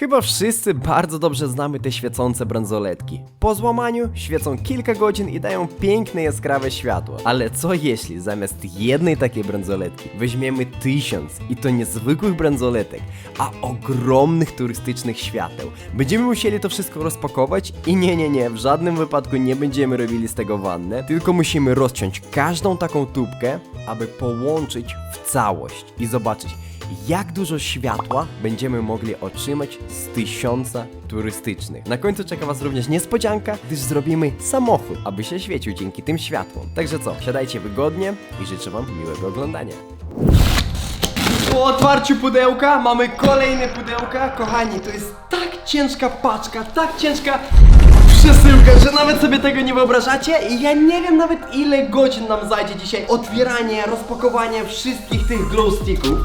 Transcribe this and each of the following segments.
Chyba wszyscy bardzo dobrze znamy te świecące bransoletki. Po złamaniu świecą kilka godzin i dają piękne, jaskrawe światło. Ale co jeśli zamiast jednej takiej bransoletki weźmiemy tysiąc i to nie zwykłych bransoletek, a ogromnych turystycznych świateł? Będziemy musieli to wszystko rozpakować i nie, nie, nie, w żadnym wypadku nie będziemy robili z tego wannę, tylko musimy rozciąć każdą taką tubkę, aby połączyć w całość i zobaczyć, jak dużo światła będziemy mogli otrzymać z tysiąca turystycznych. Na końcu czeka Was również niespodzianka, gdyż zrobimy samochód, aby się świecił dzięki tym światłom. Także co, siadajcie wygodnie i życzę Wam miłego oglądania. Po otwarciu pudełka mamy kolejne pudełka. Kochani, to jest tak ciężka paczka, tak ciężka przesyłka, że nawet sobie tego nie wyobrażacie i ja nie wiem nawet ile godzin nam zajdzie dzisiaj otwieranie, rozpakowanie wszystkich tych glow sticków.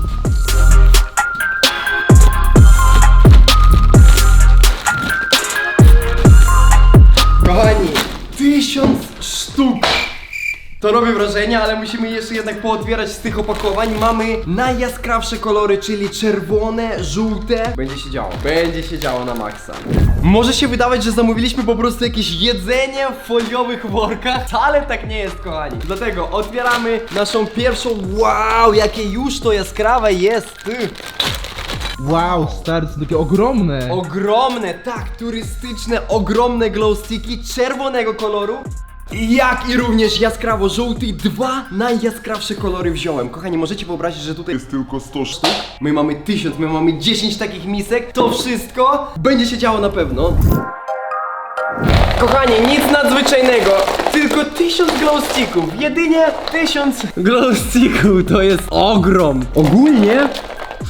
To robi wrażenie, ale musimy jeszcze jednak pootwierać z tych opakowań. Mamy najjaskrawsze kolory, czyli czerwone, żółte. Będzie się działo, będzie się działo na maksa. Może się wydawać, że zamówiliśmy po prostu jakieś jedzenie w foliowych workach. Wcale tak nie jest, kochani. Dlatego otwieramy naszą pierwszą. Wow, jakie już to jaskrawe jest. Ty. Wow, stary, to takie ogromne. Ogromne, tak, turystyczne, ogromne glow sticki czerwonego koloru. Jak i również jaskrawo żółty, dwa najjaskrawsze kolory wziąłem. Kochani, możecie wyobrazić, że tutaj jest tylko 100 sztuk. My mamy 1000, my mamy 10 takich misek. To wszystko będzie się działo na pewno. Kochani, nic nadzwyczajnego, tylko 1000 glow sticków. Jedynie 1000 glow sticków, to jest ogrom. Ogólnie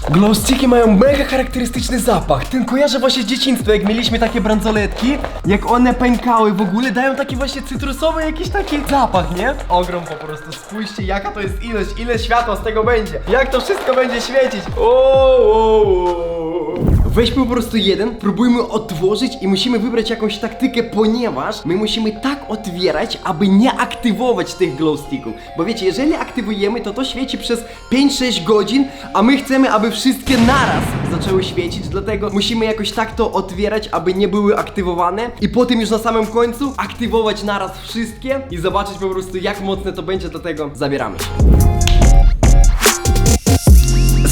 Glowsticki mają mega charakterystyczny zapach. Ten kojarzę właśnie z dzieciństwa, jak mieliśmy takie bransoletki, jak one pękały w ogóle, dają taki właśnie cytrusowy jakiś taki zapach, nie? Ogrom po prostu, spójrzcie jaka to jest ilość, ile światła z tego będzie. Jak to wszystko będzie świecić. O. Weźmy po prostu jeden, próbujmy otworzyć i musimy wybrać jakąś taktykę, ponieważ my musimy tak otwierać, aby nie aktywować tych glowsticków. Bo wiecie, jeżeli aktywujemy, to to świeci przez 5-6 godzin, a my chcemy, aby wszystkie naraz zaczęły świecić, dlatego musimy jakoś tak to otwierać, aby nie były aktywowane i potem już na samym końcu aktywować naraz wszystkie i zobaczyć po prostu jak mocne to będzie, dlatego zabieramy się.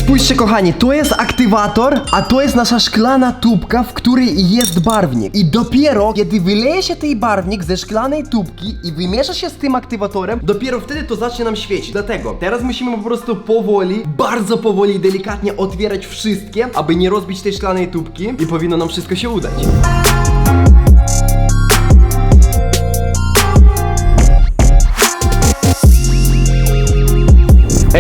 Spójrzcie kochani, to jest aktywator, a to jest nasza szklana tubka, w której jest barwnik. I dopiero kiedy wyleje się tej barwnik ze szklanej tubki i wymiesza się z tym aktywatorem, dopiero wtedy to zacznie nam świecić. Dlatego teraz musimy po prostu powoli, bardzo powoli, delikatnie otwierać wszystkie, aby nie rozbić tej szklanej tubki i powinno nam wszystko się udać.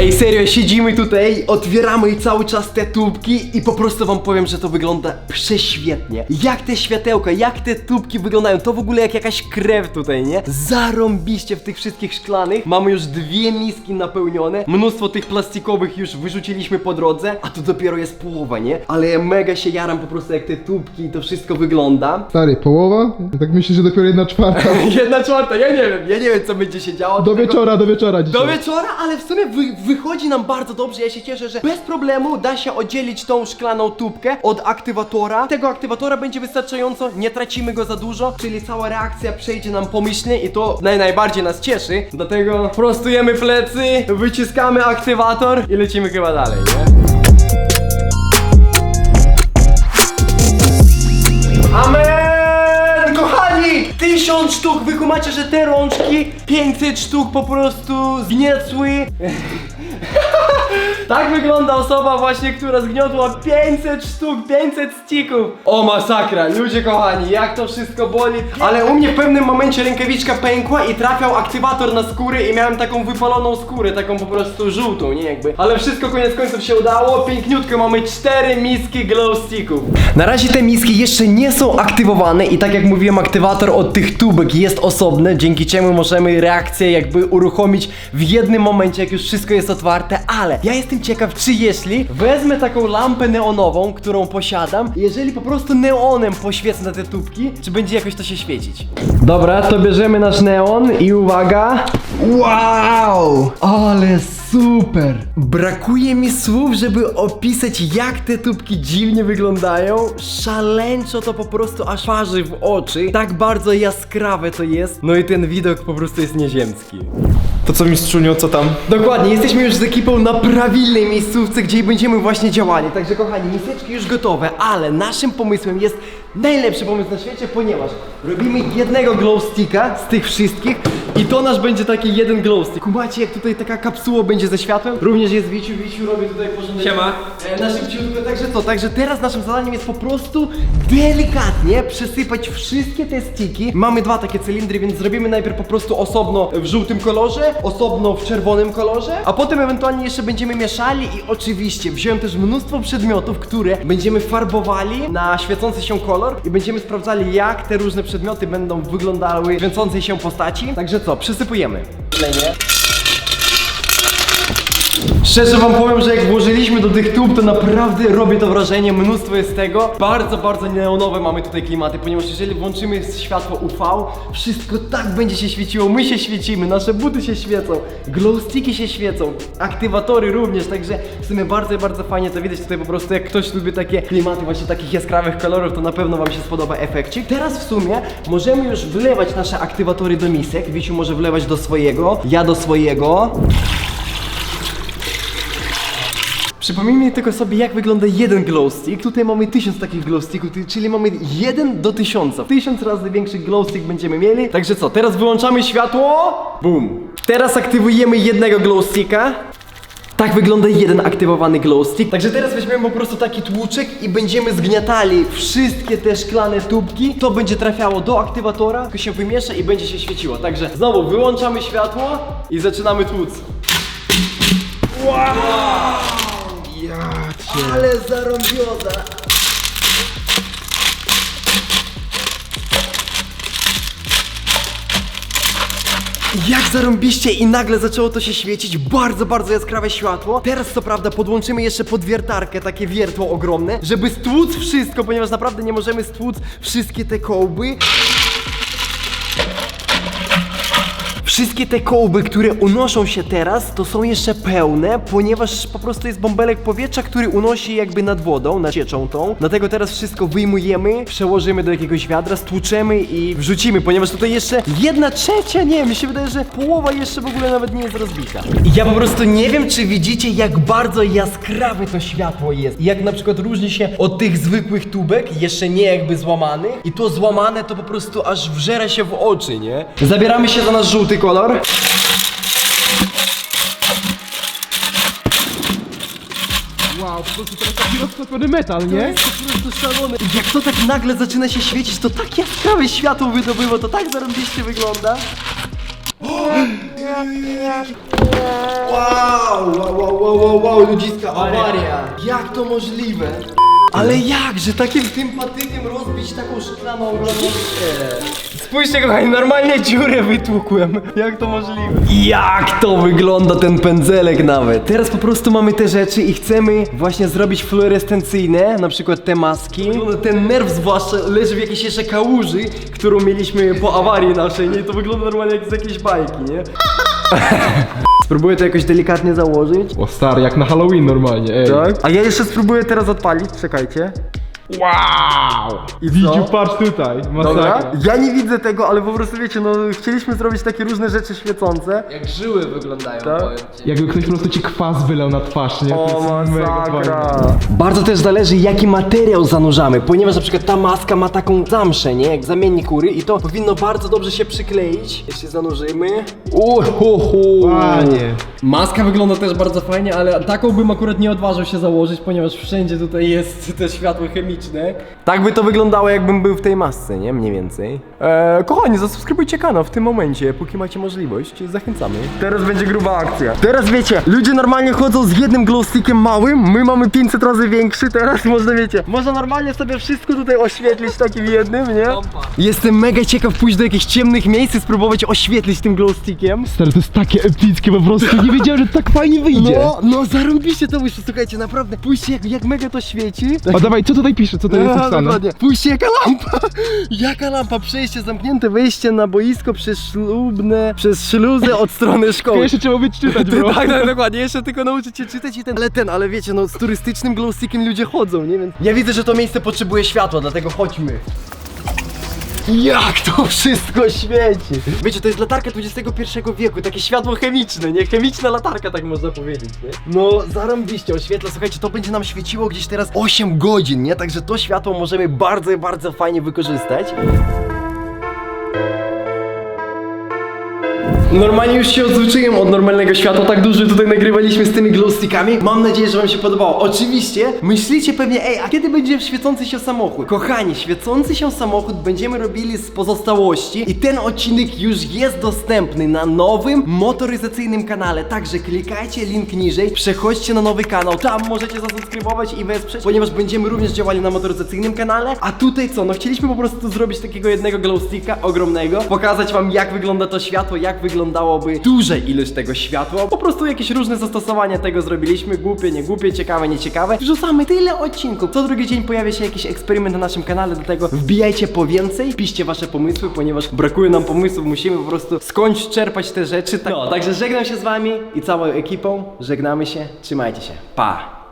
Ej, serio, siedzimy tutaj, otwieramy cały czas te tubki i po prostu wam powiem, że to wygląda prześwietnie. Jak te światełka, jak te tubki wyglądają, to w ogóle jak jakaś krew tutaj, nie? Zarąbiście w tych wszystkich szklanych. Mamy już dwie miski napełnione, mnóstwo tych plastikowych już wyrzuciliśmy po drodze, a to dopiero jest połowa, nie? Ale ja mega się jaram po prostu jak te tubki i to wszystko wygląda. Stary, połowa? Ja tak myślę, że dopiero jedna czwarta. Jedna czwarta, ja nie wiem, ja nie wiem co będzie się działo. Do wieczora, do wieczora dzisiaj. do wieczora, ale w sumie wy, wychodzi nam bardzo dobrze. Ja się cieszę, że bez problemu da się oddzielić tą szklaną tubkę od aktywatora. Tego aktywatora będzie wystarczająco, nie tracimy go za dużo, czyli cała reakcja przejdzie nam pomyślnie i to naj, najbardziej nas cieszy. Dlatego prostujemy plecy, wyciskamy aktywator i lecimy chyba dalej, nie? Amen! Kochani! Tysiąc sztuk! Wy kumacie, że te rączki 500 sztuk po prostu zgniecły. Tak wygląda osoba właśnie, która zgniotła 500 sztuk, 500 sticków. O masakra, ludzie kochani, jak to wszystko boli. Ale u mnie w pewnym momencie rękawiczka pękła i trafiał aktywator na skórę i miałem taką wypaloną skórę, taką po prostu żółtą, nie jakby. Ale wszystko koniec końców się udało, piękniutko, mamy cztery miski glow sticków. Na razie te miski jeszcze nie są aktywowane i tak jak mówiłem, aktywator od tych tubek jest osobny, dzięki czemu możemy reakcję jakby uruchomić w jednym momencie, jak już wszystko jest otwarte, ale ja jestem ciekaw, czy jeśli wezmę taką lampę neonową, którą posiadam, jeżeli po prostu neonem poświecę na te tubki, czy będzie jakoś to się świecić. Dobra, to bierzemy nasz neon i uwaga. Wow! Ale super! Brakuje mi słów, żeby opisać jak te tubki dziwnie wyglądają. Szaleńczo to po prostu aż parzy w oczy. Tak bardzo jaskrawe to jest. No i ten widok po prostu jest nieziemski. To co mistrzuniu, co tam? Dokładnie, jesteśmy już z ekipą na prawilnej miejscówce, gdzie będziemy właśnie działali. Także kochani, miseczki już gotowe, ale naszym pomysłem jest najlepszy pomysł na świecie, ponieważ robimy jednego glow sticka z tych wszystkich i to nasz będzie taki jeden glow stick. Kumacie, jak tutaj taka kapsuła będzie ze światłem? Również jest Wiciu, Wiciu robi tutaj porządek. Siema. E, na szybciutko, także co, także teraz naszym zadaniem jest po prostu delikatnie przesypać wszystkie te sticki. Mamy dwa takie cylindry, więc zrobimy najpierw po prostu osobno w żółtym kolorze, osobno w czerwonym kolorze, a potem ewentualnie jeszcze będziemy mieszali i oczywiście wziąłem też mnóstwo przedmiotów, które będziemy farbowali na świecący się kolor i będziemy sprawdzali jak te różne przedmioty będą wyglądały w świecącej się postaci. Także co, przysypujemy. Szczerze wam powiem, że jak włożyliśmy do tych tub, to naprawdę robi to wrażenie, mnóstwo jest tego. Bardzo, bardzo neonowe mamy tutaj klimaty, ponieważ jeżeli włączymy światło UV, wszystko tak będzie się świeciło, my się świecimy, nasze buty się świecą, glow sticki się świecą, aktywatory również, także w sumie bardzo, bardzo fajnie to widać tutaj po prostu, jak ktoś lubi takie klimaty właśnie takich jaskrawych kolorów, to na pewno wam się spodoba efekcik. Teraz w sumie możemy już wlewać nasze aktywatory do misek, Wiciu może wlewać do swojego, ja do swojego. Przypomnijmy tylko sobie, jak wygląda jeden glow stick. Tutaj mamy tysiąc takich glow sticków, ty- czyli mamy jeden do tysiąca. Tysiąc razy większy glow stick będziemy mieli. Także co, teraz wyłączamy światło. Bum. Teraz aktywujemy jednego glow sticka. Tak wygląda jeden aktywowany glow stick. Także teraz weźmiemy po prostu taki tłuczek i będziemy zgniatali wszystkie te szklane tubki. To będzie trafiało do aktywatora, tylko się wymiesza i będzie się świeciło. Także znowu wyłączamy światło i zaczynamy tłuc. Ale zarąbioza! Jak zarąbiście i nagle zaczęło to się świecić, bardzo, bardzo jaskrawe światło. Teraz co prawda podłączymy jeszcze podwiertarkę, takie wiertło ogromne, żeby stłuc wszystko, ponieważ naprawdę nie możemy stłuc wszystkie te kołby. Wszystkie te kołby, które unoszą się teraz, to są jeszcze pełne, ponieważ po prostu jest bąbelek powietrza, który unosi jakby nad wodą, nad cieczą tą. Dlatego teraz wszystko wyjmujemy, przełożymy do jakiegoś wiadra, stłuczemy i wrzucimy, ponieważ tutaj jeszcze jedna trzecia, nie mi się wydaje, że połowa jeszcze w ogóle nawet nie jest rozbita. Ja po prostu nie wiem, czy widzicie, jak bardzo jaskrawe to światło jest. Jak na przykład różni się od tych zwykłych tubek, jeszcze nie jakby złamanych. I to złamane to po prostu aż wżera się w oczy, nie? Zabieramy się za nasz żółty kolor. Wow, po prostu teraz taki roztopiony metal, To nie? jest. Jak to tak nagle zaczyna się świecić, to tak jaskrawe światło wydobywa, to tak zarąbiście wygląda. Wow, wow, wow, wow, wow, wow, ludziska, awaria. Jak to możliwe? Ale jak, że takim tym patykiem rozbić taką szklaną ogromną Spójrzcie kochani, normalnie dziurę wytłukłem. Jak to możliwe? Jak to wygląda ten pędzelek nawet? Teraz po prostu mamy te rzeczy i chcemy właśnie zrobić fluorescencyjne, na przykład te maski. Ten nerw zwłaszcza leży w jakiejś jeszcze kałuży, którą mieliśmy po awarii naszej, nie? To wygląda normalnie jak z jakiejś bajki, nie? Spróbuję to jakoś delikatnie założyć. O stary, jak na Halloween normalnie, ej. Tak? A ja jeszcze spróbuję teraz odpalić, czekajcie. Wow! I co? Widziu, patrz tutaj, Dobra. masakra. Ja nie widzę tego, ale po prostu wiecie, no chcieliśmy zrobić takie różne rzeczy świecące. Jak żyły wyglądają, Tak? powiem ci. Jakby ktoś po prostu ci kwas wylał na twarz, nie? To jest mega fajne. Bardzo też zależy jaki materiał zanurzamy, ponieważ na przykład ta maska ma taką zamszę, nie? Jak zamiennik kury i to powinno bardzo dobrze się przykleić. Jeśli zanurzymy. Uhuhu. Panie. Maska wygląda też bardzo fajnie, ale taką bym akurat nie odważył się założyć, ponieważ wszędzie tutaj jest to światło chemiczne. Tak by to wyglądało, jakbym był w tej masce, nie? Mniej więcej. Eee, kochani, zasubskrybujcie kanał w tym momencie, póki macie możliwość. Zachęcamy. Teraz będzie gruba akcja. Teraz wiecie, ludzie normalnie chodzą z jednym glowstickiem małym, my mamy 500 razy większy, teraz można wiecie, można normalnie sobie wszystko tutaj oświetlić takim jednym, nie? Jestem mega ciekaw pójść do jakichś ciemnych miejsc i spróbować oświetlić tym glowstickiem. Stary, to jest takie epickie po prostu. Nie wiedziałem, że tak fajnie wyjdzie. No, no zarobiście to wyszło, słuchajcie, naprawdę. Pójście jak, jak mega to świeci. A dawaj, co tutaj pisze? Co tutaj jest napisane? dokładnie. Pójście jaka lampa! Jaka lampa? Przejście zamknięte, wejście na boisko przez ślubne, przez śluzę od strony szkoły. Jeszcze trzeba umieć czytać, bro. Tak, tak, dokładnie, jeszcze tylko nauczyć się czytać i ten. Ale ten, ale wiecie, no z turystycznym glowstickiem ludzie chodzą, nie? Więc ja widzę, że to miejsce potrzebuje światła, dlatego chodźmy. Jak to wszystko świeci! Wiecie, to jest latarka XXI wieku, takie światło chemiczne, nie? Chemiczna latarka, tak można powiedzieć, nie? No, zarąbiście oświetla, słuchajcie, to będzie nam świeciło gdzieś teraz 8 godzin, nie? Także to światło możemy bardzo, bardzo fajnie wykorzystać. Normalnie już się odzwyczaiłem od normalnego światła, tak dużo tutaj nagrywaliśmy z tymi glowstickami. Mam nadzieję, że wam się podobało. Oczywiście, myślicie pewnie, ej, a kiedy będzie świecący się samochód? Kochani, świecący się samochód będziemy robili z pozostałości i ten odcinek już jest dostępny na nowym motoryzacyjnym kanale. Także klikajcie link niżej, przechodźcie na nowy kanał, tam możecie zasubskrybować i wesprzeć, ponieważ będziemy również działali na motoryzacyjnym kanale. A tutaj co, no chcieliśmy po prostu zrobić takiego jednego glowsticka ogromnego, pokazać wam jak wygląda to światło, jak wyglądałoby duża ilość tego światła. Po prostu jakieś różne zastosowania tego zrobiliśmy, głupie, nie głupie, ciekawe, nieciekawe. Wrzucamy tyle odcinków. Co drugi dzień pojawia się jakiś eksperyment na naszym kanale, do tego wbijajcie po więcej, piszcie wasze pomysły, ponieważ brakuje nam pomysłów, musimy po prostu skądś czerpać te rzeczy. Tak. No, także żegnam się z wami i całą ekipą. Żegnamy się, trzymajcie się. Pa!